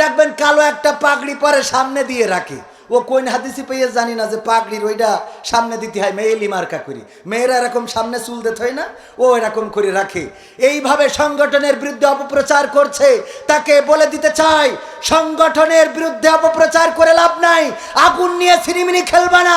দেখবেন কালো একটা পাগড়ি পরে সামনে দিয়ে রাখে। ও কোন হাদিসি পেয়ে জানি না যে পাগড়ির ওইটা সামনে দিতে হয়, মেয়ে লিমার্কা করি। মেয়েরা এরকম সামনে চুল দিতে হয় না, ও এরকম করে রাখে। এইভাবে সংগঠনের বিরুদ্ধে অপপ্রচার করছে, তাকে বলে দিতে চাই, সংগঠনের বিরুদ্ধে অপপ্রচার করে লাভ নাই, আগুন নিয়ে সিনেমিনি খেলবা না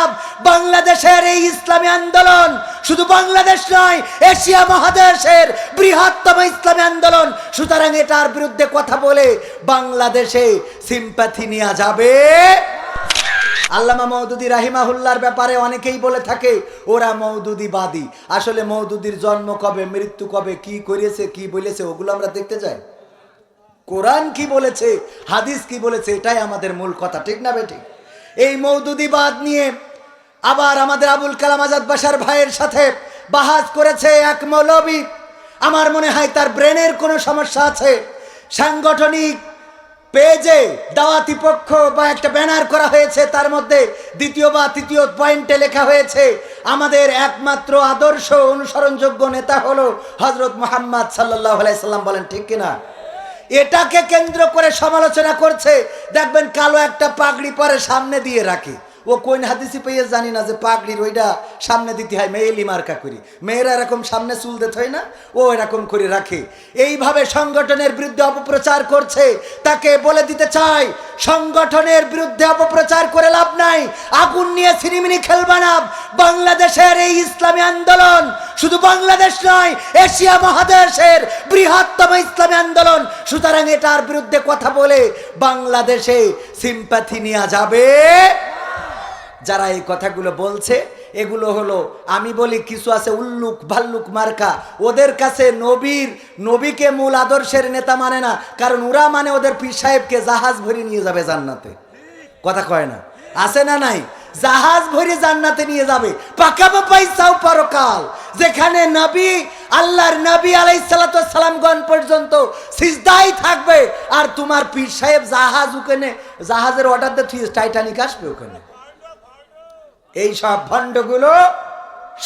বাংলাদেশের এই ইসলামী আন্দোলন শুধু বাংলাদেশ নয়, এশিয়া মহাদেশের বৃহত্তম ইসলামী আন্দোলন। সুতরাং এটার বিরুদ্ধে কথা বলে বাংলাদেশে সিম্প্যাথি নেওয়া যাবে। আল্লামা মৌদুদি রাহিমাহুল্লার ব্যাপারে অনেকেই বলে থাকে, ওরা মৌদুদিবাদী আসলে মৌদুদির জন্ম কবে, মৃত্যু কবে, কি করেছে, কি বলেছে, ওগুলো আমরা দেখতে যাই কোরআন কি বলেছে, হাদিস কি বলেছে, এটাই আমাদের মূল কথা, ঠিক না বেঠিক? এই মৌদুদিবাদ নিয়ে আবার আমাদের আবুল কালাম আজাদ বাসার ভাইয়ের সাথে বাহাজ করেছে এক মৌলবী। আমার মনে হয় তার ব্রেনের কোনো সমস্যা আছে। সাংগঠনিক পেজে দাওয়াতি পক্ষ বা একটা ব্যানার করা হয়েছে, তার মধ্যে দ্বিতীয় বা তৃতীয় পয়েন্টে লেখা হয়েছে, আমাদের একমাত্র আদর্শ অনুসরণযোগ্য নেতা হলো হজরত মোহাম্মদ সাল্লাহ সাল্লাম। বলেন, ঠিক কিনা এটাকে কেন্দ্র করে সমালোচনা করছে, দেখবেন কালো একটা পাগড়ি পরে সামনে দিয়ে রাখে। ও কোন হাদিসি পেয়ে জানি না যে পাগড়ির ওইটা সামনে দিতে হয়, মেয়ে লিমার্কা করি। মেয়েরা এরকম সামনে চুল দিতে হয় না, ও এরকম করে রাখে। এইভাবে সংগঠনের বিরুদ্ধে অপপ্রচার করছে, তাকে বলে দিতে চাই, সংগঠনের বিরুদ্ধে অপপ্রচার করে লাভ নাই, আগুন নিয়ে সিনেমিনি খেলবা না। বাংলাদেশের এই ইসলামী আন্দোলন শুধু বাংলাদেশ নয়, এশিয়া মহাদেশের বৃহত্তম ইসলামী আন্দোলন। সুতরাং এটার বিরুদ্ধে কথা বলে বাংলাদেশে সিম্প্যাথি নেওয়া যাবে। যারা এই কথাগুলো বলছে, এগুলো হলো, আমি বলি কিছু আছে উল্লুক ভাল্লুক মার্কা। ওদের কাছে নবীর, নবীকে মূল আদর্শের নেতা মানে না, কারণ ওরা মানে ওদের পীর সাহেবকে জাহাজ ভরে নিয়ে যাবে জান্নাতে। কথা কয় না? আছে না নাই? জাহাজ ভরে জান্নাতে নিয়ে যাবে। পাকাবো পয়সাও পরকাল। যেখানে নবী, আল্লাহর নবী আলাই সালামগণ পর্যন্ত সিজদাই থাকবে, আর তোমার পীর সাহেব জাহাজ ওখানে জাহাজের অর্ডার দিয়ে টাইটানিক আসবে ওখানে। এই সব ভণ্ডগুলো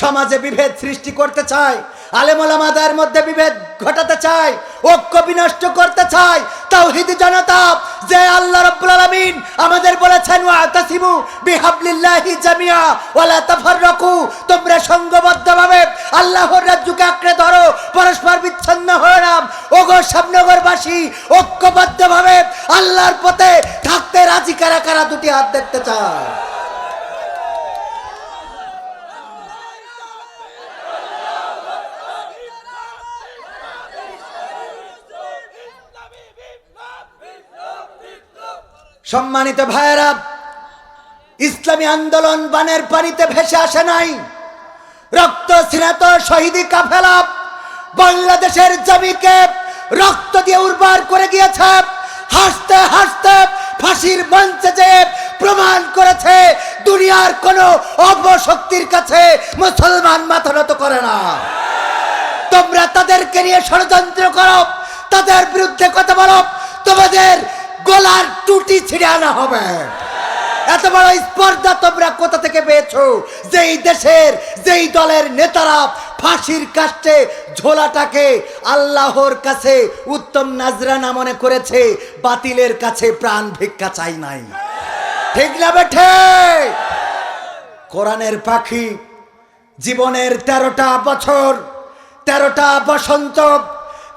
সমাজে বিভেদ সৃষ্টি করতে চায়, আলেমলামাদের মধ্যে বিভেদ ঘটাতে চায়, ঐক্য বিনষ্ট করতে চায়, তাওহিদি জনতা, যে আল্লাহ রাব্বুল আমাদের বলেছেন, ওয়াতাসিমু বিহাবলিল্লাহি জামিয়া তোমরা সংঘবদ্ধভাবে আল্লাহর রাজ্যকে আঁকড়ে ধরো, পরস্পর বিচ্ছিন্ন হয়ে নাম ওগো সামনগরবাসী ঐক্যবদ্ধভাবে আল্লাহর পথে থাকতে রাজি কারা কারা দুটি হাত দেখতে চায়? সম্মানিত ভাইয়েরা, ইসলামী আন্দোলন বানের পানিতে ভেসে আসে নাই। রক্ত স্নাত শহীদি কাফেলা বাংলাদেশের জমিকে রক্ত দিয়ে উর্বর করে গিয়েছে। হাসতে হাসতে ফাঁসির মঞ্চে যে প্রমাণ করেছে, দুনিয়ার কোনো অপশক্তির কাছে মুসলমান মাথা নত করে না। তোমরা তাদেরকে নিয়ে ষড়যন্ত্র করো, তাদের বিরুদ্ধে কথা বলো, তোমাদের গলার টুটি ছিঁড়ে আনা হবে। এত বড় স্পর্ধা তোমরা কোথা থেকে পেয়েছ? যেই দেশের, যেই দলের নেতারা ফাঁসির কাষ্টে ঝোলাটাকে আল্লাহর কাছে উত্তম নাজরানা মনে করেছে, বাতিলের কাছে প্রাণ ভিক্ষা চাই নাই। ঠিক না বেঠে? কোরআনের পাখি জীবনের তেরোটা বছর, তেরোটা বসন্ত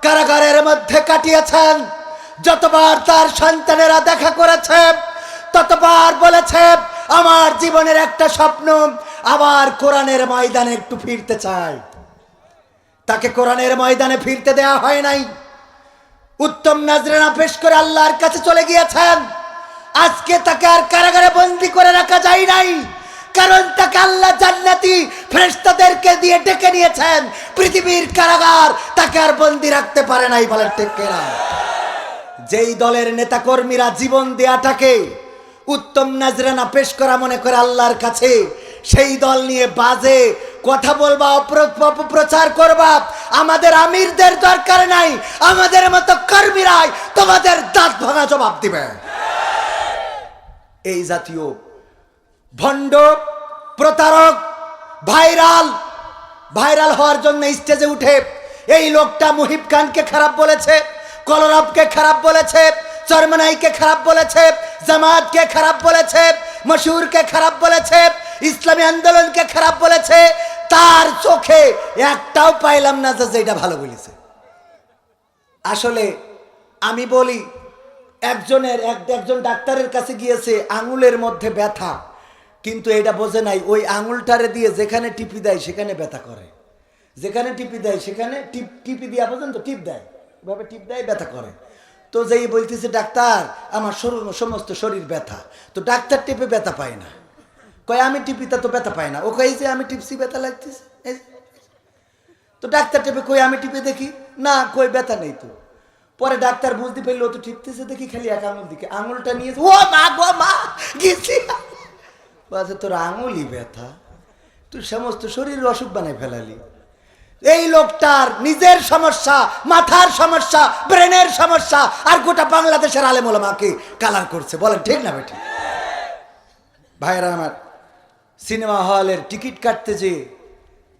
কারাগারের মধ্যে কাটিয়েছেন। যতবার তার সন্তানেরা দেখা করেছে, ততবার বলেছে, আমার জীবনের একটা স্বপ্ন আবার কোরআনের ময়দানে একটু ফিরতে চাই। তাকে কোরআনের ময়দানে ফিরতে দেয়া হয় নাই। উত্তম নাজরানা পেশ করে আল্লাহর কাছে চলে গিয়েছেন। আজকে তাকে আর কারাগারে বন্দি করে রাখা যায় নাই, কারণ তাকে আল্লাহ জান্নাতি ফেরেশতাদেরকে দিয়ে ডেকে নিয়েছেন। পৃথিবীর কারাগার তাকে আর বন্দি রাখতে পারে নাই বলেন কিনা? যেই দলের নেতাকর্মীরা জীবন দেয়াটাকে উত্তম নাজরানা পেশ করা মনে করে আল্লাহর কাছে, সেই দল নিয়ে বাজে কথা বলবা অপপ্রচার করবা। আমাদের আমিরদের দরকার নাই, আমাদের মতো কর্মীরাই তোমাদের দাঁত ভাঙা জবাব দিবে। এই জাতীয় ভণ্ড, প্রতারক, ভাইরাল ভাইরাল হওয়ার জন্য স্টেজে উঠে এই লোকটা মুহিব খানকে খারাপ বলেছে। কলরবকে খারাপ বলেছে, চরমনাইকে খারাপ বলেছে জামাতকে খারাপ বলেছে মশুরকে খারাপ বলেছে, ইসলামী আন্দোলনকে খারাপ বলেছে, তার চোখে একটাও পাইলাম না যে এটা ভালো বলেছে। আসলে আমি বলি, একজনের এক একজন ডাক্তারের কাছে গিয়েছে, আঙুলের মধ্যে ব্যথা, কিন্তু এটা বোঝে নাই, ওই আঙুলটারে দিয়ে যেখানে টিপি দেয় সেখানে ব্যথা করে। যেখানে টিপি দেয় সেখানে টিপ, টিপি দিয়া পর্যন্ত টিপ দেয়। এভাবে টিপ দেয়, ব্যথা করে। তো যেই বলতেছে, ডাক্তার, আমার শরীর, সমস্ত শরীর ব্যথা। তো ডাক্তার টিপে ব্যথা পায় না। কয়, আমি টিপিতে তো ব্যথা পাই না। ও কই যে আমি টিপসি, ব্যথা লাগতেছে। তো ডাক্তার টিপে, কই, আমি টিপে দেখি? না, কই, ব্যথা নেই তো। পরে ডাক্তার বুঝতে পারল তো টিপতেছে দেখি, খালি এক আঙুল দিকে। আঙুলটা নিয়ে ও মা গো মা, গেছি। তোর আঙুলই ব্যথা। তুই সমস্ত শরীর অসুখ বানাই ফেলালি। এই লোকটার নিজের সমস্যা, মাথার সমস্যা, ব্রেনের সমস্যা, আর গোটা বাংলাদেশের আলেমোলামাকে কালার করছে। বলেন, ঠিক না বেটি? ভাইরা আমার, সিনেমা হলের টিকিট কাটতে যে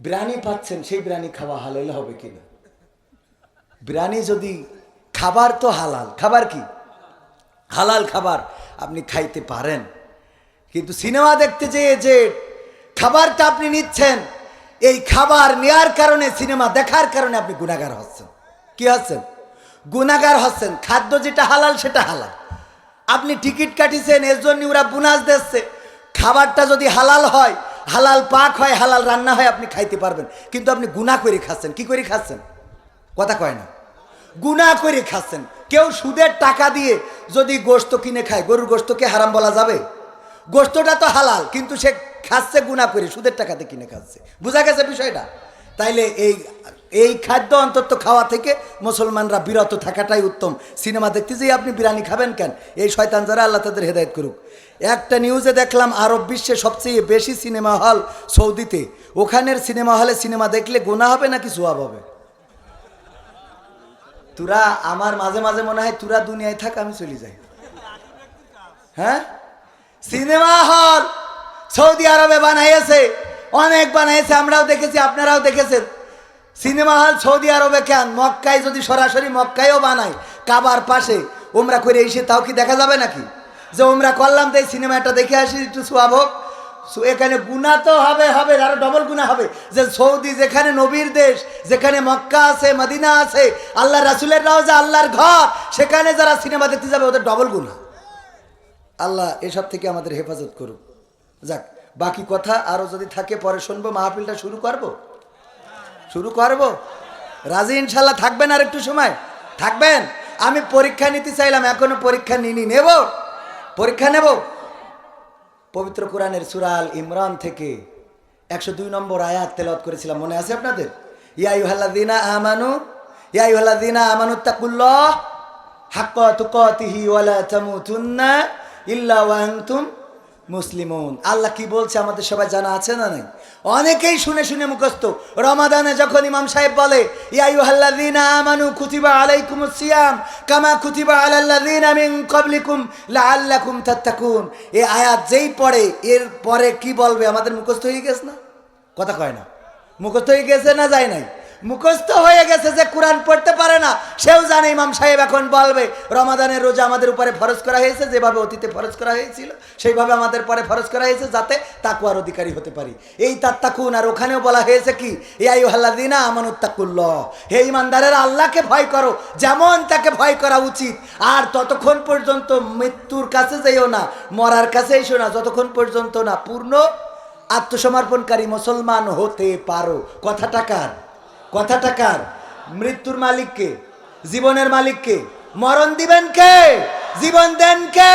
বিরিয়ানি পাচ্ছেন, সেই বিরিয়ানি খাওয়া হালাল হবে কিনা? বিরিয়ানি যদি খাবার তো হালাল, খাবার কি? হালাল খাবার আপনি খাইতে পারেন। কিন্তু সিনেমা দেখতে যেয়ে যে খাবারটা আপনি নিচ্ছেন এই খাবার নেয়ার কারণে, সিনেমা দেখার কারণে আপনি গুণাগার হচ্ছেন। কি হচ্ছেন? গুণাগার হচ্ছেন। খাদ্য যেটা হালাল, সেটা হালাল। আপনি টিকিট কাটিছেন, এর জন্য ওরা বুনাস দিচ্ছে। খাবারটা যদি হালাল হয়, হালাল পাক হয়, হালাল রান্না হয়, আপনি খাইতে পারবেন। কিন্তু আপনি গুণা করে খাচ্ছেন। কি করে খাচ্ছেন? কথা কয় না। গুণা করে খাচ্ছেন। কেউ সুদের টাকা দিয়ে যদি গোস্ত কিনে খায়, গরুর গোস্তকে হারাম বলা যাবে? গোস্তটা তো হালাল, কিন্তু সে খাচ্ছে গুণা করে, সুদের টাকাতে কিনে খাচ্ছে। বোঝা গেছে বিষয়টা? তাইলে এই এই খাদ্য অন্তত খাওয়া থেকে মুসলমানরা বিরত থাকাটাই উত্তম। সিনেমা দেখতে যেয়ে আপনি বিরিয়ানি খাবেন কেন? এই শয়তান যারা আল্লাহ তাদের হেদায়ত করুক। একটা নিউজে দেখলাম, আরব বিশ্বে সবচেয়ে বেশি সিনেমা হল সৌদিতে। ওখানের সিনেমা হলে সিনেমা দেখলে গুণা হবে নাকি সোয়াব হবে? তোরা, আমার মাঝে মাঝে মনে হয় তোরা দুনিয়ায় থাক, আমি চলে যাই। হ্যাঁ? Cinema hall. সৌদি আরবে বানাইছে অনেক বানাইছে আমরাও দেখেছি, আপনারাও দেখেছেন। সিনেমা হল সৌদি আরবে কেন? মক্কায় যদি সরাসরি মক্কায়ও বানায়, কাবার পাশে ওমরা করে এসে তাও কি দেখা যাবে নাকি? যে ওমরা করলাম তাই সিনেমাটা দেখে আসি, একটু সোয়াব হোক। এখানে গুণা তো হবে হবে, আরও ডবল গুণা হবে। যে সৌদি যেখানে নবীর দেশ, যেখানে মক্কা আছে, মদিনা আছে আল্লাহ রাসুলের রাও যে আল্লাহর ঘর, সেখানে যারা সিনেমা দেখতে যাবে, ওদের ডবল গুণা। আল্লাহ এসব থেকে আমাদের হেফাজত করুক। যাক, বাকি কথা আরও যদি থাকে, পরে শুনব, মাহফিলটা শুরু করব। শুরু করব? রাজি ইনশাল্লাহ থাকবেন আর একটু সময়? থাকবেন? আমি পরীক্ষা নিতে চাইলাম, এখনও পরীক্ষা নিনি, নেব? পরীক্ষা নেব? পবিত্র কোরআনের সুরাল ইমরান থেকে একশো দুই নম্বর আয়াত তেলত করেছিলাম, মনে আছে আপনাদের? ইয়াইহাল্লাদিনা আমানু ইয়াইহাল্লাদিনা আমানু তাকুল্লাহ হাক্ক তুকাতিহি ওয়ালা তামুতুন্না। ইল্লা আনতুম মুসলিমুন। আল্লাহ কি বলছে আমাদের সবাই জানা আছে না নাই? অনেকেই শুনে শুনে মুখস্থ। রমাদানে যখন ইমাম সাহেব বলে কামা আয়াত যেই পড়ে, এর পরে কি বলবে? আমাদের মুখস্থ হয়ে গেছে না? কথা কয় না। মুখস্থ হয়ে গেছে না যায় নাই? মুখস্থ হয়ে গেছে যে কোরআন পড়তে পারে না, সেও জানে ইমাম সাহেব এখন বলবে, রমাদানের রোজা আমাদের উপরে ফরজ করা হয়েছে, যেভাবে অতীতে ফরজ করা হয়েছিল, সেইভাবে আমাদের পরে ফরজ করা হয়েছে, যাতে তাকুয়ার অধিকারী হতে পারি। এই তার তাকুন আর ওখানেও বলা হয়েছে কি এই হাল্লাদিনা আমানুত্তাকুল্লাহ হে ইমানদারের, আল্লাহকে ভয় করো, যেমন তাকে ভয় করা উচিত, আর ততক্ষণ পর্যন্ত মৃত্যুর কাছে যেও না, মরার কাছে এসো না, যতক্ষণ পর্যন্ত না পূর্ণ আত্মসমর্পণকারী মুসলমান হতে পারো। কথাটা কার? কথাটা কার? মৃত্যুর মালিককে জীবনের মালিককে মরণ দিবেন কে? জীবন দেন কে?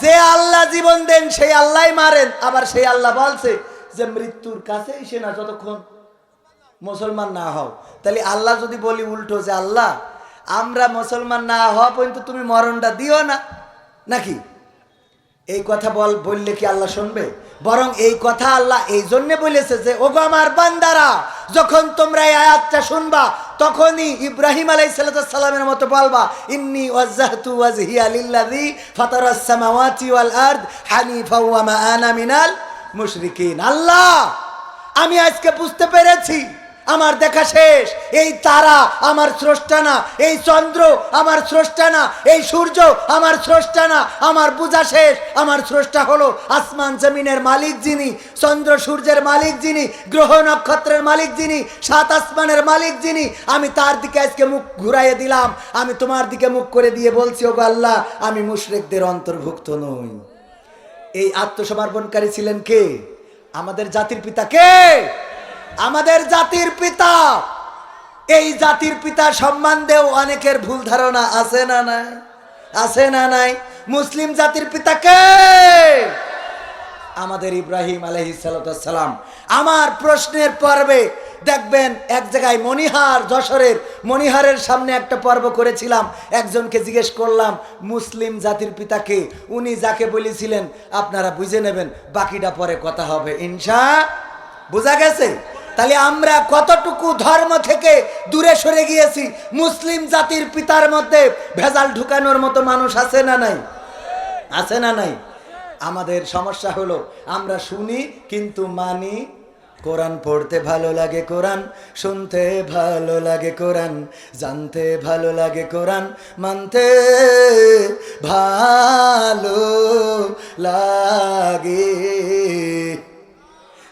যে আল্লাহ জীবন দেন, সেই আল্লাহ মারেন। আবার সেই আল্লাহ বলছে যে মৃত্যুর কাছে এসে না যতক্ষণ মুসলমান না হও। তাহলে আল্লাহ যদি বলি উল্টো যে আল্লাহ, আমরা মুসলমান না হওয়া পর্যন্ত তুমি মরণটা দিও না। নাকি? এই কথা বল, বললে কি আল্লাহ শুনবে? বরং এই কথা আল্লাহ এই জন্যে বলেছে যে, ওগো আমার বান্দারা, যখন তোমরা এই আয়াতটা শুনবা, তখনই ইব্রাহিম আলাই সালামের মতো বলবা, ইন্নি আনা মিনাল মুশরিকিন। আল্লাহ, আমি আজকে বুঝতে পেরেছি আমার দেখা শেষ। এই তারা আমার স্রষ্টা না, এই চন্দ্র আমার স্রষ্টা না, এই সূর্য আমার স্রষ্টা না, আমার পূজা শেষ। আমার স্রষ্টা হলো আসমান জমিনের মালিক যিনি, চন্দ্র সূর্যের মালিক যিনি, গ্রহ নক্ষত্রের মালিক যিনি, সাত আসমানের মালিক যিনি। আমি তার দিকে আজকে মুখ ঘুরাইয়ে দিলাম। আমি তোমার দিকে মুখ করে দিয়ে বলছি ও আল্লাহ, আমি মুশরিকদের অন্তর্ভুক্ত নই। এই আত্মসমর্পণকারী ছিলেন কে? আমাদের জাতির পিতা কে? আমাদের জাতির পিতা। এই জাতির পিতা সম্মান দেও, অনেকের ভুল ধারণা আছে না নাই? আছে না নাই? মুসলিম জাতির পিতাকে আমাদের ইব্রাহিম আলহিসাল্লাম আমার প্রশ্নের পর্বে দেখবেন এক জায়গায় মনিহার যশোরের মনিহারের সামনে একটা পর্ব করেছিলাম। একজনকে জিজ্ঞেস করলাম, মুসলিম জাতির পিতাকে উনি যাকে বলেছিলেন, আপনারা বুঝে নেবেন, বাকিটা পরে কথা হবে। ইনশা, বোঝা গেছে? তাহলে আমরা কতটুকু ধর্ম থেকে দূরে সরে গিয়েছি? মুসলিম জাতির পিতার মধ্যে ভেজাল ঢুকানোর মতো মানুষ আছে না নাই? আছে না নাই? আমাদের সমস্যা হলো, আমরা শুনি কিন্তু মানি। কোরআন পড়তে ভালো লাগে কোরআন, শুনতে ভালো লাগে কোরআন, জানতে ভালো লাগে কোরআন, মানতে ভালো লাগে।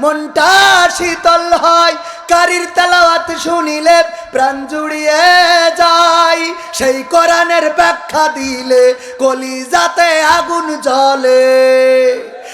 মনটা শীতল হয়, কারির তেলাওয়াত শুনিলে প্রাণ জুড়িয়ে যায়। সেই কোরআনের ব্যাখ্যা দিলে কলিজাতে আগুন জ্বলে।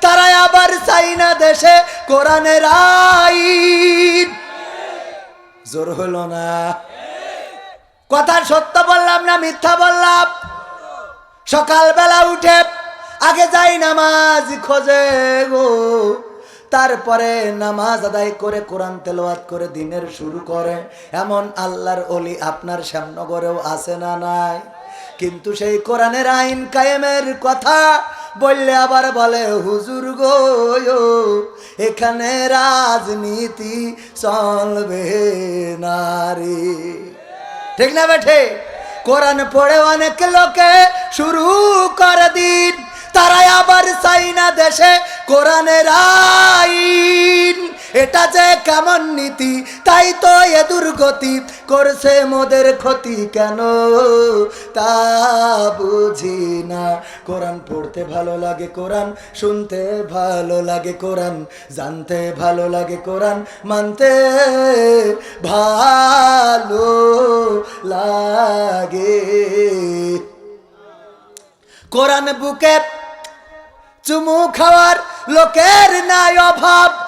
তারা আবার চাই না দেশে কোরআনের আইন। জোর হলো না। কথা সত্য বললাম না মিথ্যা বললাম? সকালবেলা উঠে আগে যাই নামাজ খোঁজে গো। তারপরে নামাজ আদায় করে কোরআন তেলাওয়াত করে দিনের শুরু করে। এমন আল্লাহর অলি আপনার শ্যামনগরেও আছে না নাই? কিন্তু সেই কোরআনের আইন কায়েমের কথা বললে আবার বলে, হুজুর গো এখানে রাজনীতি চলবে নারী ঠিক না বেঠে? কোরআন পড়ে অনেক লোকে শুরু করে দিন, তারাই আবার চাই না দেশে কোরআনের আইন। এটা যে কেমন নীতি, তাই তো এ দুর্গতি। করছে মোদের ক্ষতি কেন? তা বুঝি না। কোরআন পড়তে ভালো লাগে কোরআন, শুনতে ভালো লাগে কোরআন, জানতে ভালো লাগে কোরআন, মানতে ভালো লাগে। কোরআন বুকে চুমু খাওয়ার লোকের নাই অভাব।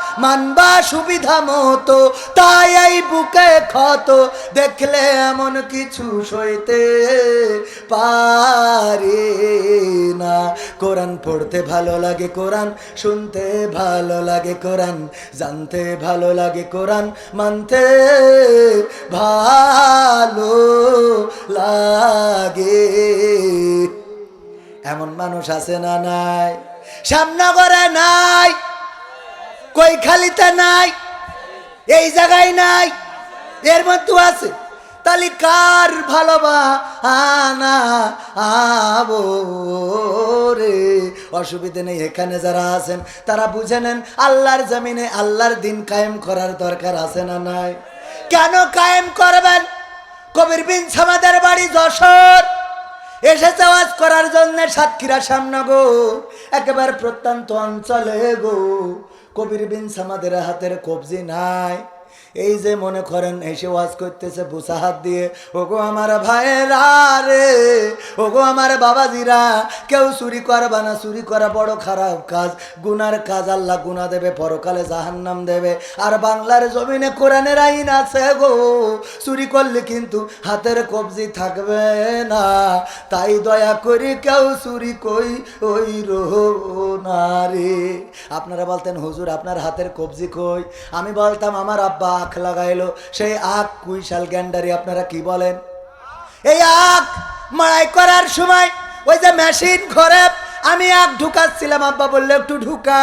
মানবা সুবিধা মতো, তাই এই বুকে ক্ষত, দেখলে এমন কিছু সইতে পারে না। কোরআন পড়তে ভালো লাগে কোরআন, শুনতে ভালো লাগে কোরআন, জানতে ভালো লাগে কোরআন, মানতে ভালো লাগে। এমন মানুষ আছে না নাই? শ্যামনগরে নাই। কই খালিতে নাই? এই জায়গায় নাই? এর মধ্যে আছে। তাহলে কার ভালোবা আনা আবো রে অসুবিধে নেই, এখানে যারা আছেন, তারা বুঝে নেন, আল্লাহর জমিনে আল্লাহর দিন কায়েম করার দরকার আছে না নাই? কেন কায়েম করবেন? কবির বিন সামাদের বাড়ি যশোর। এসেছে ওয়াজ করার জন্য সাতক্ষীরা শ্যামনগর। একেবারে প্রত্যন্ত অঞ্চলে গো। কবির বিন সামাদের হাতের কবজি নাই। এই যে মনে করেন, এসে ওয়াজ করতেছে বুসা হাত দিয়ে, ওগো আমার ভাইয়েরা রে, ওগো আমার বাবাজিরা, কেউ চুরি করবা না, চুরি করা বড় খারাপ কাজ। গুনার কাজ আল্লাহ গুনা দেবে, পরকালে জাহান্নাম দেবে। আর বাংলার জমিনে কোরআনের আইন আছে গো, চুরি করলে কিন্তু হাতের কবজি থাকবে না। তাই দয়া করে কেউ চুরি কই, ওই রো না রে। আপনারা বলতেন, হুজুর, আপনার হাতের কবজি কই? আমি বলতাম, আমার আব্বা আখ লাগাইলো। সেই আখ কুইশাল গ্যান্ডারি, আপনারা কি বলেন? এই আখ মারাই করার সময় ওই যে মেশিন ঘরে আমি আখ ঢুকাচ্ছিলাম, আব্বা বললে, একটু ঢুকা।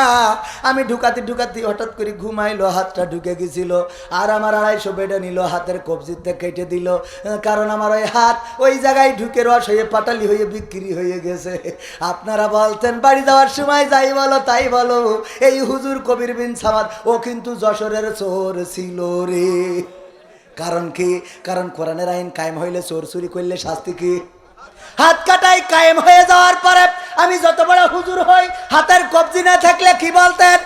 আমি ঢুকাতে ঢুকাতে হঠাৎ করে ঘুমাইলো, হাতটা ঢুকে গেছিল। আর আমার আড়াইশো বেডে নিল, হাতের কবজিতে কেটে দিল। কারণ আমার ওই হাত ওই জায়গায় ঢুকে রস হয়ে, পাটালি হয়ে, বিক্রি হয়ে গেছে। আপনারা বলতেন, বাড়ি যাওয়ার সময় যাই বলো, তাই বলো। এই হুজুর কবির বিন সামাদ, ও কিন্তু যশোরের চোর ছিল রে। কারণ কি? কারণ কোরআনের আইন কায়েম হইলে চোর চুরি করলে শাস্তি কি? হাত কাটাই কায়েম হয়ে যাওয়ার পরে আমি যত বড় হুজুর হই, হাতের কবজি না থাকলে কি বলতেন?